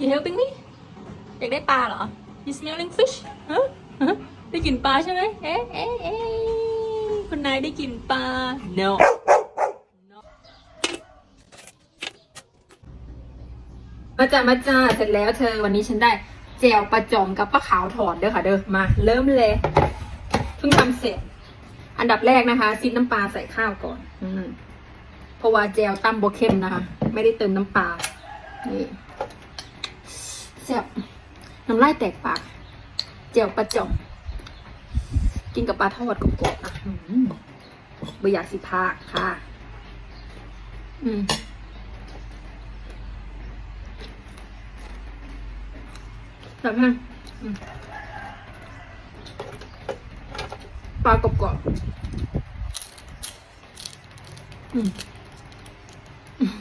You helping me อยากได้ปลาเหรอ You smelling fish ฮะฮะได้กลิ่นปลาใช่ไหมเอ๊ะเอ๊ะเอ๊ะคุณนายได้กลิ่นปลา No มาจ้ามาจ้าเสร็จแล้วเธอวันนี้ฉันได้เจลปลาจอมกับปลาขาวถอดเด้อค่ะเด้อมา เริ่มเลยเพิ่งทำเสร็จ อันดับแรกนะคะซีดน้ำปลาใส่ข้าวก่อน อืมเพราะว่าเจลตั้มโบเข้มนะคะ ไม่ได้เติมน้ำปลานี่ แซ่บน้ำลายแตกปากเจลปลาจ่อมกินกับปลาทอดกรอบๆอะอืมไม่อยากสิพากค่ะ อืมแบบนั้นปลากรอบๆอืมอืม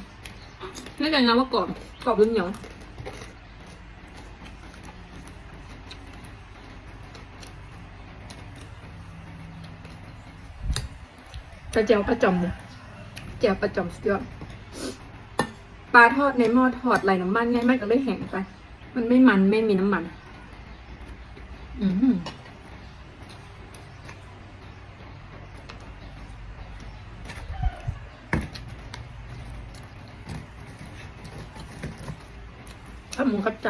ไม่ใจนะว่ากรอบกรอบหรือเหนียว แต่เจียวประจอมเนี่ยเจียวประจอมสุดยอดปลาทอดในหม้อทอดไหลน้ำมันไงมันก็เลยแห้งไป มันไม่มันไม่มีน้ำมัน อืมถ้าหมูเข้าใจ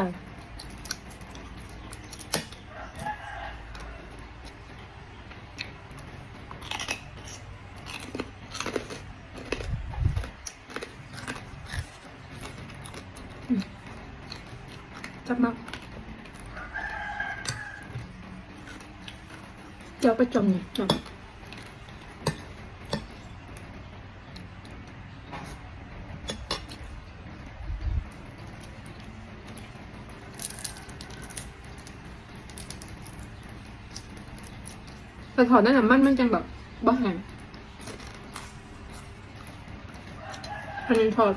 จับมาเดี๋ยวไปจมเนี่ยจมแต่ถอดนั่นน่ะมันมันจังแบบบ้าแหงอันนี้ถอด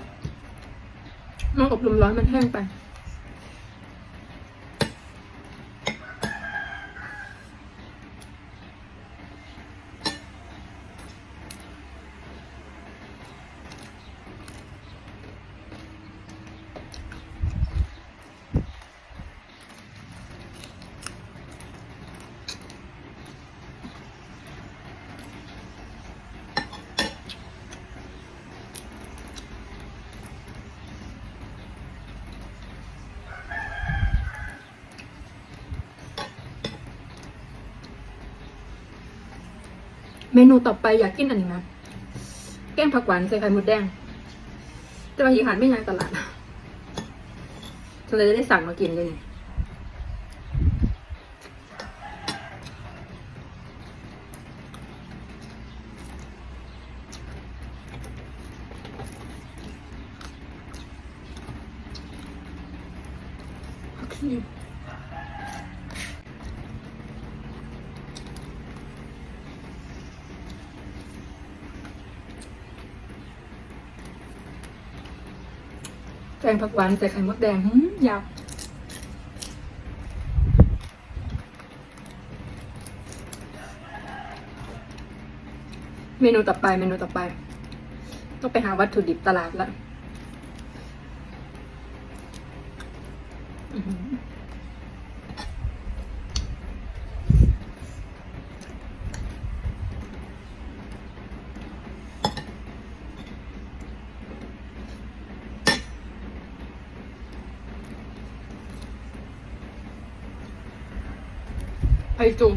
มันอบลมร้อนมันแห้งไป เมนูต่อไปอยากกินอันนี้นะแกงผักหวานใส่ไข่มดแดง แต่บางทีหาไม่งานตลาดฉันเลยได้สั่งมากินเลยนี่ผักชี งผักหวานใส่ไข่มดแดงหืมยาวเมนูต่อไปเมนูต่อไป ต้องไปหาวัตถุดิบตลาดละ ไอจู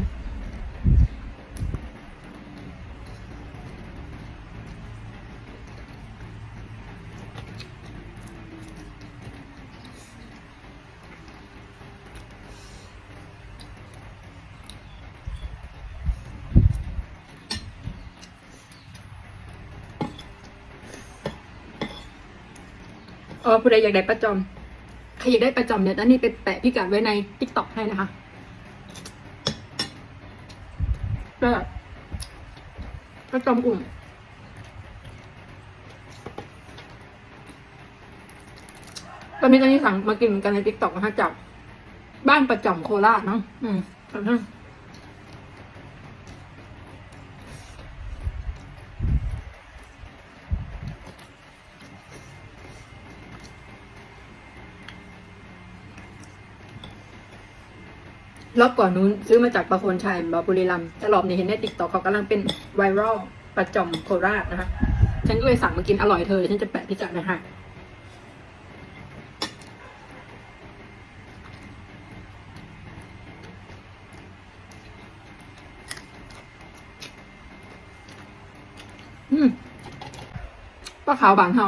เออผู้ใดอยากได้ประจอม ใครอยากได้ประจอมเนี่ยวนั่นนี่ไปแปะพิกัดไว้ในติ๊กต็อกให้นะคะ ก็ประจมกลุ่นตอนนี้ตอนนี้สั่งมากินกันในติ๊กต็อกนะคะจากบ้านประจอมโคราชเนาะอืม รอบก่อนนู้นซื้อมาจากประโคนชัยบาบุรีรัมแต่รอบนี้เห็นในติ๊กต็อกเขากำลังเป็นไวรัลประจอมโคราชนะคะ ฉันก็เลยสั่งมากินอร่อยเธอเดี๋ยวฉันจะแปะพิกัดนะคะอืมปลาขาวบางเฮา